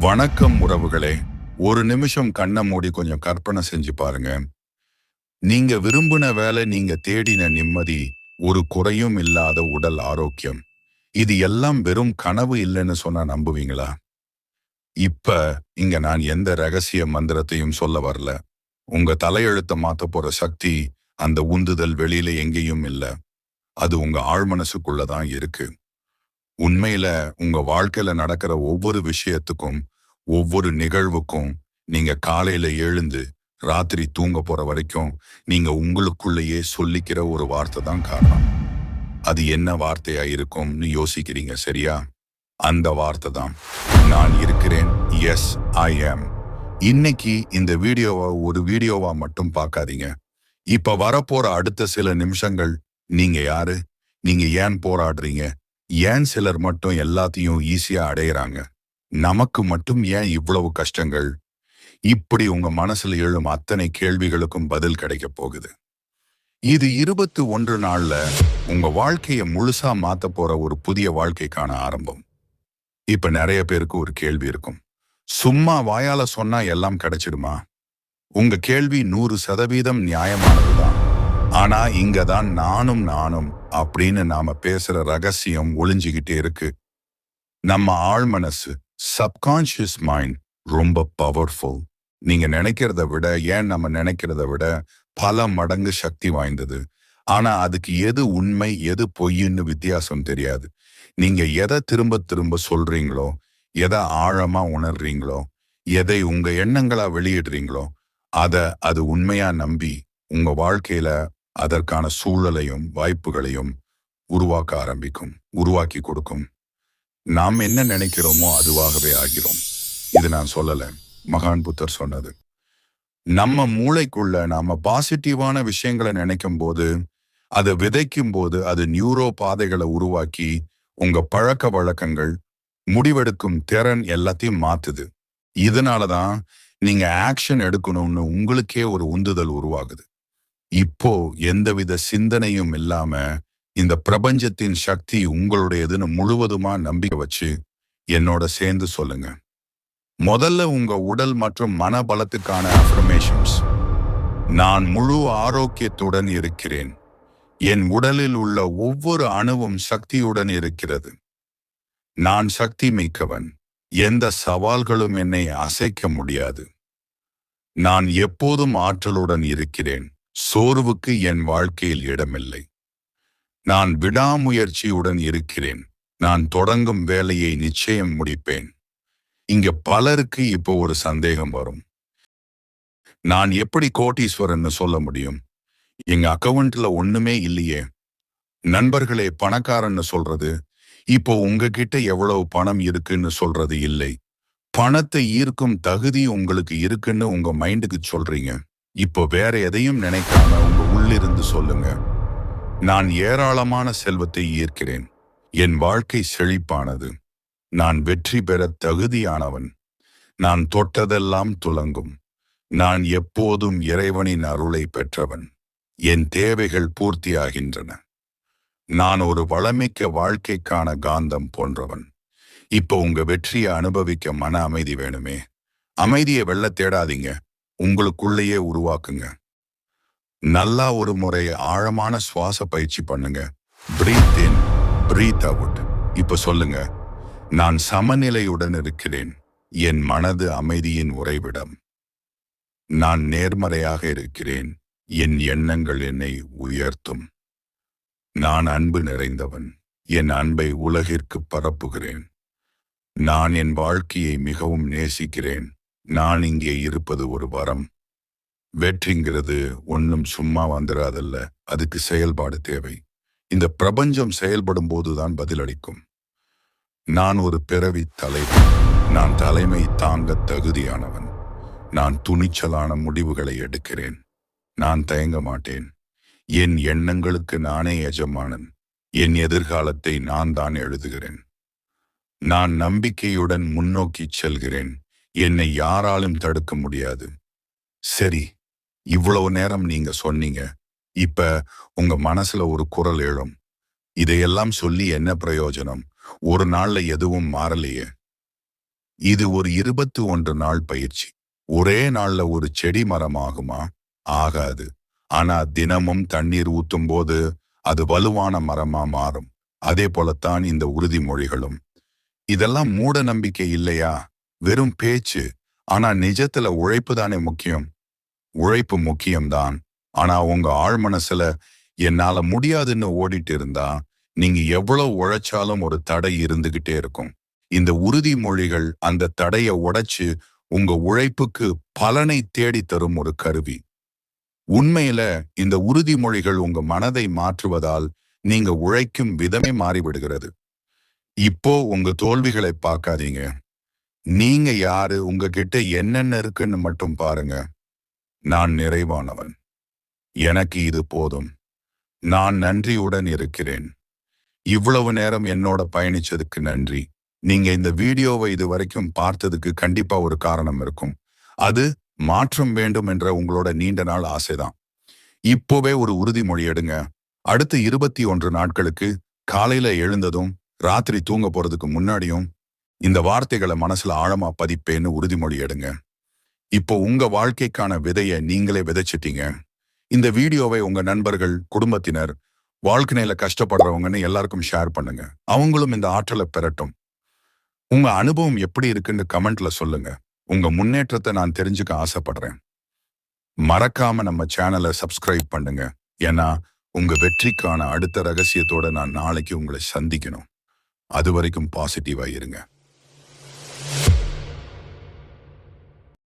வணக்கம் உறவுகளே. ஒரு நிமிஷம் கண்ணை மூடி கொஞ்சம் கற்பனை செஞ்சு பாருங்க. நீங்க விரும்பின வேலை நீங்க தேடின நிம்மதி ஒரு குறையும் இல்லாத உடல் ஆரோக்கியம். இது எல்லாம் வெறும் கனவு இல்லைன்னு சொன்னா நம்புவீங்களா? இப்ப இங்க நான் எந்த ரகசிய மந்திரத்தையும் சொல்ல வரல. உங்க தலையெழுத்த மாத்த போற சக்தி அந்த உந்துதல் வெளியில எங்கேயும் இல்லை. அது உங்க ஆழ்மனசுக்குள்ளதான் இருக்கு. உண்மையில உங்க வாழ்க்கையில நடக்கிற ஒவ்வொரு விஷயத்துக்கும் ஒவ்வொரு நிகழ்வுக்கும் நீங்க காலையில எழுந்து ராத்திரி தூங்க போற வரைக்கும் நீங்க உங்களுக்குள்ளேயே சொல்லிக்கிற ஒரு வார்த்தை தான் காரணம். அது என்ன வார்த்தையா இருக்கும்னு யோசிக்கிறீங்க சரியா? அந்த வார்த்தை தான். நான் இருக்கிறேன். எஸ் ஐ ஆம் இன்னைக்கு இந்த வீடியோவை ஒரு வீடியோவா மட்டும் பார்க்காதீங்க. இப்ப வரப்போற அடுத்த சில நிமிஷங்கள் நீங்க யாரு? நீங்க ஏன் போராடுறீங்க? ஏன் சிலர் மட்டும் எல்லாத்தையும் ஈஸியா அடையிறாங்க? நமக்கு மட்டும் ஏன் இவ்வளவு கஷ்டங்கள்? இப்படி உங்க மனசுல எழும் அத்தனை கேள்விகளுக்கும் பதில் கிடைக்க போகுது. இது இருபத்தி ஒன்று நாள்ல உங்க வாழ்க்கையை முழுசா மாத்த போற ஒரு புதிய வாழ்க்கைக்கான ஆரம்பம். இப்ப நிறைய பேருக்கு ஒரு கேள்வி இருக்கும். சும்மா வாயால சொன்னா எல்லாம் கிடைச்சிடுமா? உங்க கேள்வி நூறு சதவீதம் நியாயமானதுதான். ஆனா இங்கதான் நானும் நானும் அப்படின்னு நாம பேசுற ரகசியம் ஒளிஞ்சுகிட்டே இருக்கு. நம்ம ஆழ்மனசு சப்கான்ஷியஸ் மைண்ட் ரொம்ப பவர்ஃபுல் நீங்க நினைக்கிறத விட ஏன் நம்ம நினைக்கிறத விட பல மடங்கு சக்தி வாய்ந்தது. ஆனா அதுக்கு எது உண்மை எது பொய்ன்னு வித்தியாசம் தெரியாது. நீங்க எதை திரும்ப திரும்ப சொல்றீங்களோ எதை ஆழமா உணர்றீங்களோ எதை உங்க எண்ணங்களா வெளியிடுறீங்களோ அத அது உண்மையா நம்பி உங்க வாழ்க்கையில அதற்கான சூழலையும் வாய்ப்புகளையும் உருவாக்க ஆரம்பிக்கும் உருவாக்கி கொடுக்கும். நாம் என்ன நினைக்கிறோமோ அதுவாகவே ஆகிறோம். இது நான் சொல்லல. மகான் புத்தர் சொன்னது. நம்ம மூளைக்குள்ள நாம பாசிட்டிவான விஷயங்களை நினைக்கும் போது அதை விதைக்கும் போது அது நியூரோ பாதைகளை உருவாக்கி உங்க பழக்க வழக்கங்கள் முடிவெடுக்கும் திறன் எல்லாத்தையும் மாத்துது. இதனாலதான் நீங்க ஆக்ஷன் எடுக்கணும்னு உங்களுக்கே ஒரு உந்துதல் உருவாகுது. இப்போ எந்தவித சிந்தனையும் இல்லாம இந்த பிரபஞ்சத்தின் சக்தி உங்களுடையதுன்னு முழுவதுமா நம்பிக்கை வச்சு என்னோட சேர்ந்து சொல்லுங்க. முதல்ல உங்க உடல் மற்றும் மன பலத்துக்கான அஃபர்மேஷன்ஸ் நான் முழு ஆரோக்கியத்துடன் இருக்கிறேன். என் உடலில் உள்ள ஒவ்வொரு அணுவும் சக்தியுடன் இருக்கிறது. நான் சக்தி மிக்கவன். எந்த சவால்களும் என்னை அசைக்க முடியாது. நான் எப்போதும் ஆற்றலுடன் இருக்கிறேன். சோர்வுக்கு என் வாழ்க்கையில் இடமில்லை. நான் விடாமுயற்சியுடன் இருக்கிறேன். நான் தொடங்கும் வேலையை நிச்சயம் முடிப்பேன். இங்க பலருக்கு இப்போ ஒரு சந்தேகம் வரும். நான் எப்படி கோட்டீஸ்வரன்னு சொல்ல முடியும்? எங்க அக்கவுண்ட்ல ஒண்ணுமே இல்லையே. நண்பர்களே பணக்காரன்னு சொல்றது? இப்போ உங்ககிட்ட எவ்வளவு பணம் இருக்குன்னு சொல்றது இல்லை. பணத்தை ஈர்க்கும் தகுதி உங்களுக்கு இருக்குன்னு உங்க மைண்டுக்கு சொல்றீங்க. இப்போ வேற எதையும் நினைக்காம உங்க உள்ளிருந்து சொல்லுங்க. நான் ஏராளமான செல்வத்தை ஈர்க்கிறேன். என் வாழ்க்கை செழிப்பானது. நான் வெற்றி பெற தகுதியானவன். நான் தொட்டதெல்லாம் துலங்கும். நான் எப்போதும் இறைவனின் அருளை பெற்றவன். என் தேவைகள் பூர்த்தியாகின்றன. நான் ஒரு வளமிக்க வாழ்க்கைக்கான காந்தம் போன்றவன். இப்போ உங்க வெற்றியை அனுபவிக்க மன அமைதி வேணுமே. அமைதியை வெள்ள தேடாதீங்க. உங்களுக்குள்ளேயே உருவாக்குங்க. நல்லா ஒரு முறை ஆழமான சுவாச பயிற்சி பண்ணுங்க. பிரீத் இன் பிரீத் அவுட் இப்ப சொல்லுங்க. நான் சமநிலையுடன் இருக்கிறேன். என் மனது அமைதியின் உறைவிடம். நான் நேர்மறையாக இருக்கிறேன். என் எண்ணங்கள் என்னை உயர்த்தும். நான் அன்பு நிறைந்தவன். என் அன்பை உலகிற்கு பரப்புகிறேன். நான் என் வாழ்க்கையை மிகவும் நேசிக்கிறேன். நான் இங்கே இருப்பது ஒரு வரம். வெற்றிங்கிறது ஒன்றும் சும்மா வந்துடாதல்ல அதுக்கு செயல்பாடு தேவை. இந்த பிரபஞ்சம் செயல்படும் போதுதான் பதிலளிக்கும். நான் ஒரு பிறவி தலைவன். நான் தலைமை தாங்க தகுதியானவன். நான் துணிச்சலான முடிவுகளை எடுக்கிறேன். நான் தயங்க மாட்டேன். என் எண்ணங்களுக்கு நானே எஜமானன். என் எதிர்காலத்தை நான் தான் எழுதுகிறேன். நான் நம்பிக்கையுடன் முன்னோக்கி செல்கிறேன். என்னை யாராலும் தடுக்க முடியாது. சரி இவ்வளவு நேரம் நீங்க சொன்னீங்க. இப்ப உங்க மனசுல ஒரு குரல் எழும். இதையெல்லாம் சொல்லி என்ன பிரயோஜனம்? ஒரு நாள்ல எதுவும் மாறலையே. இது ஒரு இருபத்தி ஒன்று நாள் பயிற்சி. ஒரே நாள்ல ஒரு செடி மரம் ஆகுமா? ஆகாது. ஆனா தினமும் தண்ணீர் ஊத்தும் போது அது வலுவான மரமா மாறும். அதே போலத்தான் இந்த உறுதிமொழிகளும். இதெல்லாம் மூட நம்பிக்கை இல்லையா? வெறும் பேச்சு. ஆனா நிஜத்துல உழைப்பு தானே முக்கியம். உழைப்பு முக்கியம்தான். ஆனா உங்க ஆழ் மனசுல என்னால முடியாதுன்னு ஓடிட்டு இருந்தா நீங்க எவ்வளவு உழைச்சாலும் ஒரு தடை இருந்துகிட்டே இருக்கும். இந்த உறுதிமொழிகள் அந்த தடையை உடைச்சு உங்க உழைப்புக்கு பலனை தேடி தரும் ஒரு கருவி. உண்மையில இந்த உறுதிமொழிகள் உங்க மனதை மாற்றுவதால் நீங்க உழைக்கும் விதமே மாறிவிடுகிறது. இப்போ உங்க தோல்விகளை பார்க்காதீங்க. நீங்க யாரு? உங்ககிட்ட என்னென்ன இருக்குன்னு மட்டும் பாருங்க. நான் நிறைவானவன். எனக்கு இது போதும். நான் நன்றியுடன் இருக்கிறேன். இவ்வளவு நேரம் என்னோட பயணிச்சதுக்கு நன்றி. நீங்க இந்த வீடியோவை இது வரைக்கும் பார்த்ததுக்கு கண்டிப்பா ஒரு காரணம் இருக்கும். அது மாற்றம் வேண்டும் என்ற உங்களோட நீண்ட நாள் ஆசைதான். இப்போவே ஒரு உறுதிமொழி எடுங்க. அடுத்த இருபத்தி ஒன்று நாட்களுக்கு காலையில எழுந்ததும் ராத்திரி தூங்க போறதுக்கு முன்னாடியும் இந்த வார்த்தைகளை மனசுல ஆழமா பதிப்பேன்னு உறுதிமொழி எடுங்க. இப்போ உங்க வாழ்க்கைக்கான விதையை நீங்களே விதைச்சிட்டீங்க. இந்த வீடியோவை உங்க நண்பர்கள் குடும்பத்தினர் வாழ்க்கையில கஷ்டப்படுறவங்கன்னு எல்லாருக்கும் ஷேர் பண்ணுங்க. அவங்களும் இந்த ஆற்றலை பெறட்டும். உங்க அனுபவம் எப்படி இருக்குன்னு கமெண்ட்ல சொல்லுங்க. உங்க முன்னேற்றத்தை நான் தெரிஞ்சுக்க ஆசைப்படுறேன். மறக்காம நம்ம சேனலை சப்ஸ்கிரைப் பண்ணுங்க. ஏன்னா உங்க வெற்றிக்கான அடுத்த ரகசியத்தோட நான் நாளைக்கு உங்களை சந்திக்கணும். அது வரைக்கும் பாசிட்டிவா இருங்க.